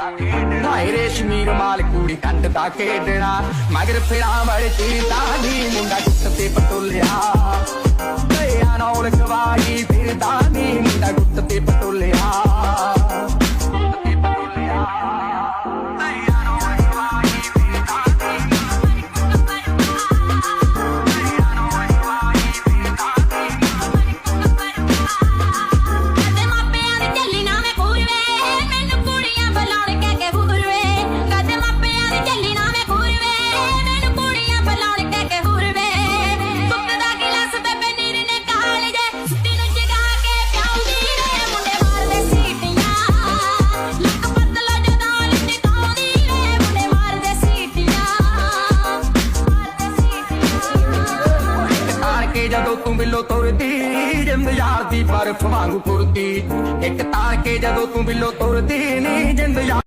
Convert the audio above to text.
ਹਾਏ ਰੇਸ਼ਮੀ ਰਮਾਲ ਕੁੜੀ ਕੰਡ ਦਾ ਖੇਡਣਾ ਮਗਰ ਫਿਰਾਂ ਵੜ ਚੀਤਾ ਦੀ ਮੁੰਡਾ ਗੁੱਟ ਤੇ ਪਟੋਲਿਆ ਦਇਆ ਨਾਲ ਗਵਾਈ ਫਿਰਦਾ ਨੀ ਮੁੰਡਾ ਜਦੋਂ ਤੂੰ ਬਿੱਲੋ ਤੁਰਦੀ ਜਿੰਦ ਯਾਰ ਦੀ ਬਰਫ ਵਾਂਗੂ ਫੁਰਦੀ ਇੱਕ ਤਾਣ ਕੇ ਜਦੋਂ ਤੂੰ ਬਿੱਲੋ ਤੁਰਦੀ ਨੀ ਜਿੰਦ ਯਾਰ